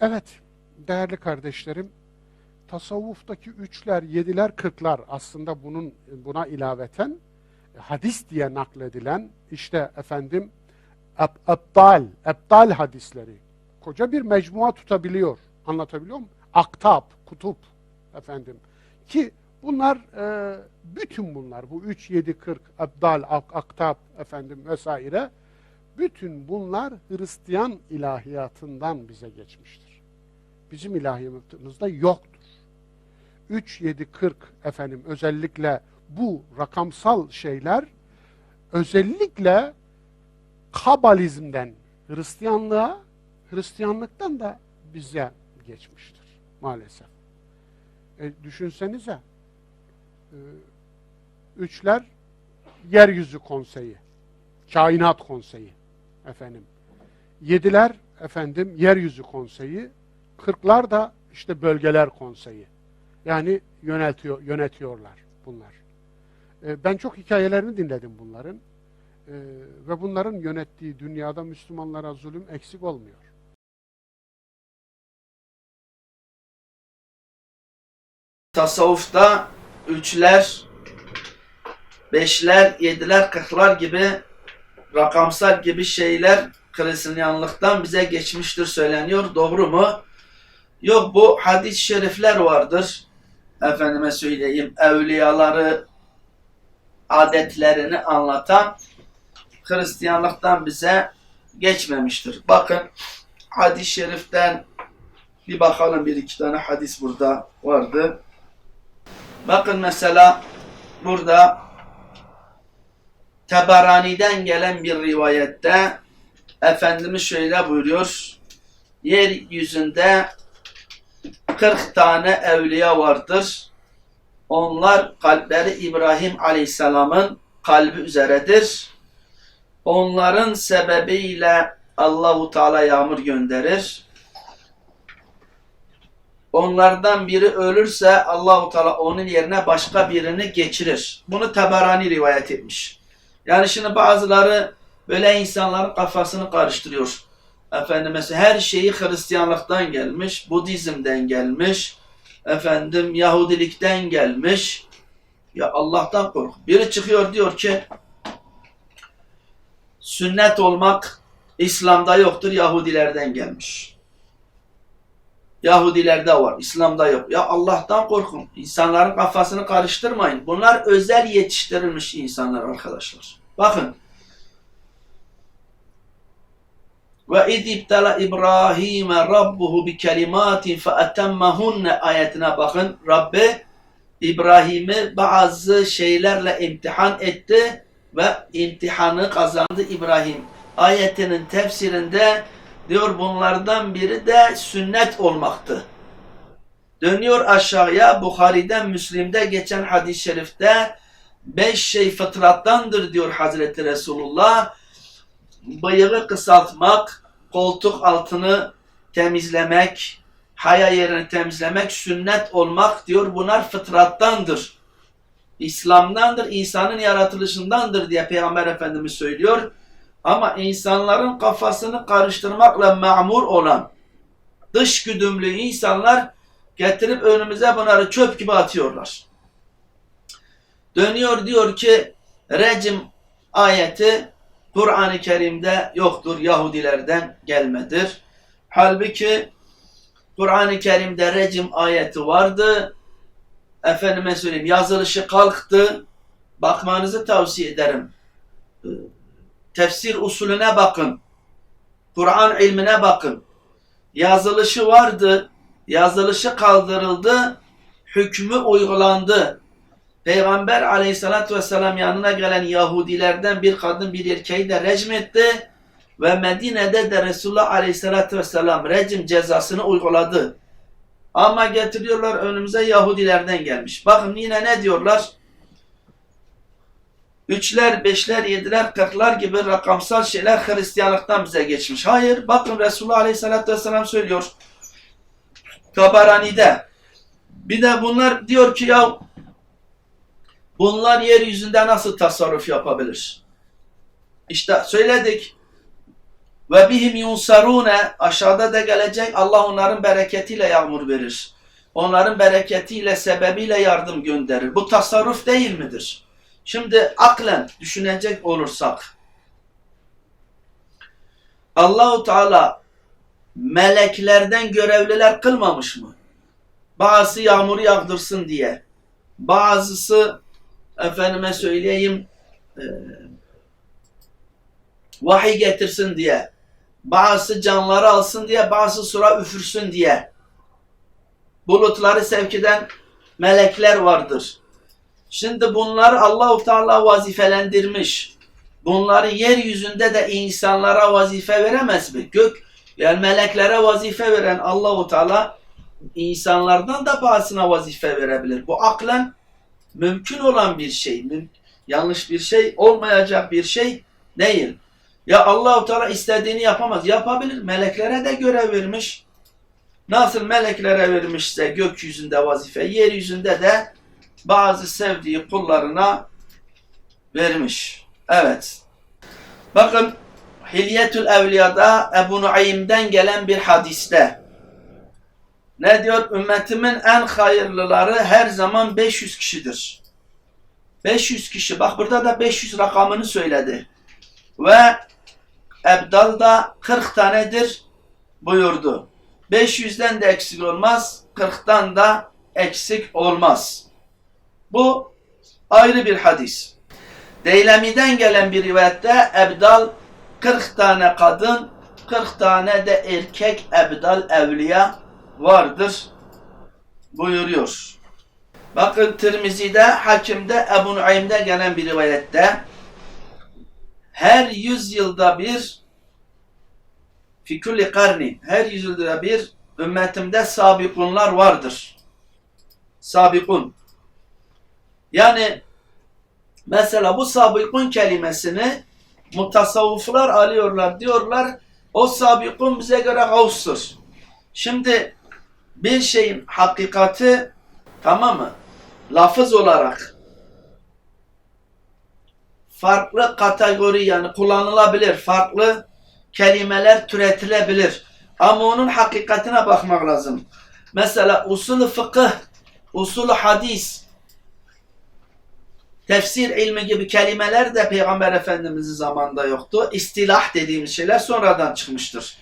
Evet, değerli kardeşlerim, tasavvuftaki üçler, yediler, kırklar aslında bunun buna ilaveten e, hadis diye nakledilen işte efendim ebdal, ebdal hadisleri koca bir mecmua tutabiliyor. Anlatabiliyor muyum? Aktap, kutup efendim. Ki bunlar e, bütün bunlar bu 3 7 40 ebdal, ak, aktap efendim vesaire bütün bunlar Hristiyan ilahiyatından bize geçmiştir. Bizim ilahiyatımızda yoktur. 3 7 40 efendim özellikle bu rakamsal şeyler özellikle Kabalizmden Hristiyanlığa, Hristiyanlıktan da bize geçmiştir maalesef. E, düşünsenize, e, üçler yeryüzü konseyi, kainat konseyi efendim. Yediler efendim yeryüzü konseyi, kırklar da işte bölgeler konseyi. Yani yöneltiyor, yönetiyorlar bunlar. E, ben çok hikayelerini dinledim bunların. E, ve bunların yönettiği dünyada Müslümanlara zulüm eksik olmuyor. tasavvufta üçler, beşler, yediler, kırklar gibi rakamsal gibi şeyler Hristiyanlıktan bize geçmiştir söyleniyor. Doğru mu? Yok bu hadis-i şerifler vardır. Efendime söyleyeyim evliyaları adetlerini anlatan Hristiyanlıktan bize geçmemiştir. Bakın hadis-i şeriften bir bakalım bir iki tane hadis burada vardı. Bakın mesela burada Teberani'den gelen bir rivayette Efendimiz şöyle buyuruyor. Yeryüzünde 40 tane evliya vardır. Onlar kalpleri İbrahim Aleyhisselam'ın kalbi üzeredir. Onların sebebiyle Allahu Teala yağmur gönderir. Onlardan biri ölürse Allahu Teala onun yerine başka birini geçirir. Bunu Tabarani rivayet etmiş. Yani şimdi bazıları böyle insanların kafasını karıştırıyor. Efendim mesela her şeyi Hristiyanlıktan gelmiş, Budizm'den gelmiş, efendim Yahudilikten gelmiş. Ya Allah'tan kork. Biri çıkıyor diyor ki sünnet olmak İslam'da yoktur, Yahudilerden gelmiş. Yahudilerde var, İslam'da yok. Ya Allah'tan korkun. İnsanların kafasını karıştırmayın. Bunlar özel yetiştirilmiş insanlar arkadaşlar. Bakın. Ve iz ibtala İbrahim rabbuhu bi kelimatin fe etemmehunne ayetine bakın. Rabbi İbrahim'i bazı şeylerle imtihan etti ve imtihanı kazandı İbrahim. Ayetinin tefsirinde diyor bunlardan biri de sünnet olmaktı. Dönüyor aşağıya Bukhari'den Müslim'de geçen hadis-i şerifte beş şey fıtrattandır diyor Hazreti Resulullah. Bıyığı kısaltmak, koltuk altını temizlemek, haya yerini temizlemek, sünnet olmak diyor bunlar fıtrattandır. İslam'dandır, insanın yaratılışındandır diye Peygamber Efendimiz söylüyor. Ama insanların kafasını karıştırmakla mamur olan dış güdümlü insanlar getirip önümüze bunları çöp gibi atıyorlar. Dönüyor diyor ki recim ayeti Kur'an-ı Kerim'de yoktur. Yahudilerden gelmedir. Halbuki Kur'an-ı Kerim'de recim ayeti vardı. Efendime söyleyeyim yazılışı kalktı. Bakmanızı tavsiye ederim tefsir usulüne bakın. Kur'an ilmine bakın. Yazılışı vardı, yazılışı kaldırıldı, hükmü uygulandı. Peygamber aleyhissalatü vesselam yanına gelen Yahudilerden bir kadın bir erkeği de recm etti ve Medine'de de Resulullah aleyhissalatü vesselam recim cezasını uyguladı. Ama getiriyorlar önümüze Yahudilerden gelmiş. Bakın yine ne diyorlar? Üçler, beşler, yediler, kırklar gibi rakamsal şeyler Hristiyanlıktan bize geçmiş. Hayır, bakın Resulullah Aleyhisselatü Vesselam söylüyor. Tabarani'de. Bir de bunlar diyor ki ya bunlar yeryüzünde nasıl tasarruf yapabilir? İşte söyledik. Ve bihim yunsarune aşağıda da gelecek Allah onların bereketiyle yağmur verir. Onların bereketiyle sebebiyle yardım gönderir. Bu tasarruf değil midir? Şimdi aklen düşünecek olursak Allahu Teala meleklerden görevliler kılmamış mı? Bazısı yağmuru yağdırsın diye. Bazısı efendime söyleyeyim e, vahiy getirsin diye. Bazısı canları alsın diye, bazı sura üfürsün diye. Bulutları sevk eden melekler vardır. Şimdi bunları Allahu Teala vazifelendirmiş. Bunları yeryüzünde de insanlara vazife veremez mi? Gök yani meleklere vazife veren Allahu Teala insanlardan da bazısına vazife verebilir. Bu aklen mümkün olan bir şey. Yanlış bir şey, olmayacak bir şey değil. Ya Allahu Teala istediğini yapamaz. Yapabilir. Meleklere de görev vermiş. Nasıl meleklere vermişse gökyüzünde vazife, yeryüzünde de bazı sevdiği kullarına vermiş. Evet. Bakın Hilyetül Evliya'da Ebu Nuaym'den gelen bir hadiste ne diyor? Ümmetimin en hayırlıları her zaman 500 kişidir. 500 kişi. Bak burada da 500 rakamını söyledi. Ve Ebdal da 40 tanedir buyurdu. 500'den de eksik olmaz, 40'tan da eksik olmaz. Bu ayrı bir hadis. Deylemi'den gelen bir rivayette Ebdal 40 tane kadın, 40 tane de erkek Ebdal evliya vardır buyuruyor. Bakın Tirmizi'de, Hakim'de, Ebu Nuaym'de gelen bir rivayette her yüz yılda bir fi kulli karni her yüz yılda bir ümmetimde sabikunlar vardır. Sabikun. Yani mesela bu sabikun kelimesini mutasavvıflar alıyorlar diyorlar o sabikun bize göre gavstur. Şimdi bir şeyin hakikati tamam mı? Lafız olarak farklı kategori yani kullanılabilir. Farklı kelimeler türetilebilir. Ama onun hakikatine bakmak lazım. Mesela usul fıkıh, usul hadis, tefsir ilmi gibi kelimeler de Peygamber Efendimiz'in zamanında yoktu. İstilah dediğimiz şeyler sonradan çıkmıştır.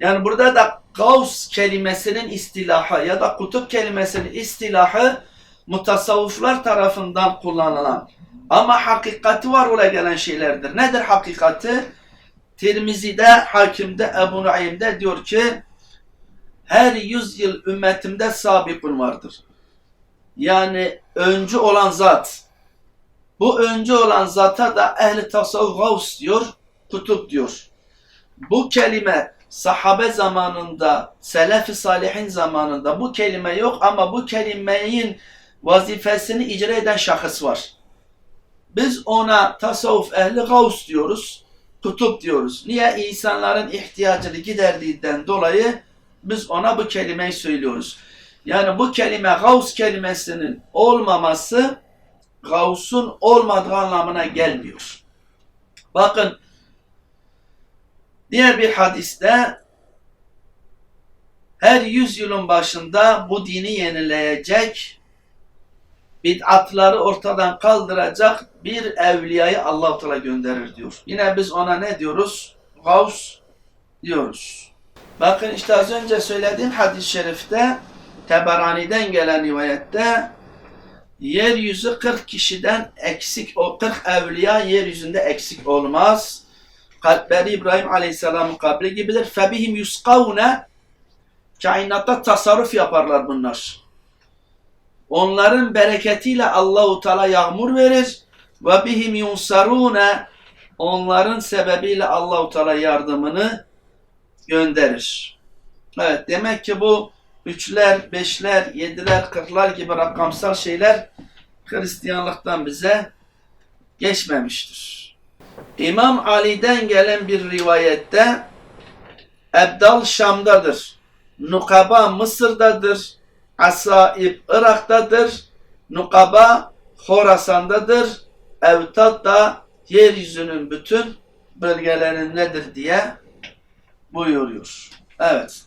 Yani burada da Gavs kelimesinin istilahı ya da kutup kelimesinin istilahı mutasavvıflar tarafından kullanılan ama hakikati var ola gelen şeylerdir. Nedir hakikati? Tirmizi'de, Hakim'de, Ebu Nuaym'de diyor ki her yüz yıl ümmetimde sabikun vardır. Yani öncü olan zat. Bu öncü olan zata da ehli tasavvuf gavs diyor, kutup diyor. Bu kelime sahabe zamanında, selef-i salihin zamanında bu kelime yok ama bu kelimenin vazifesini icra eden şahıs var. Biz ona tasavvuf ehli gavs diyoruz, kutup diyoruz. Niye? İnsanların ihtiyacını giderdiğinden dolayı biz ona bu kelimeyi söylüyoruz. Yani bu kelime gavs kelimesinin olmaması gavsun olmadığı anlamına gelmiyor. Bakın diğer bir hadiste her yüzyılın başında bu dini yenileyecek bid'atları ortadan kaldıracak bir evliyayı Allah Teala gönderir diyor. Yine biz ona ne diyoruz? Gavs diyoruz. Bakın işte az önce söylediğim hadis-i şerifte Teberani'den gelen rivayette yeryüzü 40 kişiden eksik o 40 evliya yeryüzünde eksik olmaz. Kalpleri İbrahim Aleyhisselam'ın kabri gibidir. Febihim yuskavne kainatta tasarruf yaparlar bunlar. Onların bereketiyle Allahu Teala yağmur verir ve bihim yunsarune onların sebebiyle Allahu Teala yardımını gönderir. Evet demek ki bu üçler, beşler, yediler, kırklar gibi rakamsal şeyler Hristiyanlıktan bize geçmemiştir. İmam Ali'den gelen bir rivayette Ebdal Şam'dadır. Nukaba Mısır'dadır. Asaib Irak'tadır. Nukaba Horasan'dadır. Evtad da yeryüzünün bütün bölgelerindedir diye buyuruyor. Evet.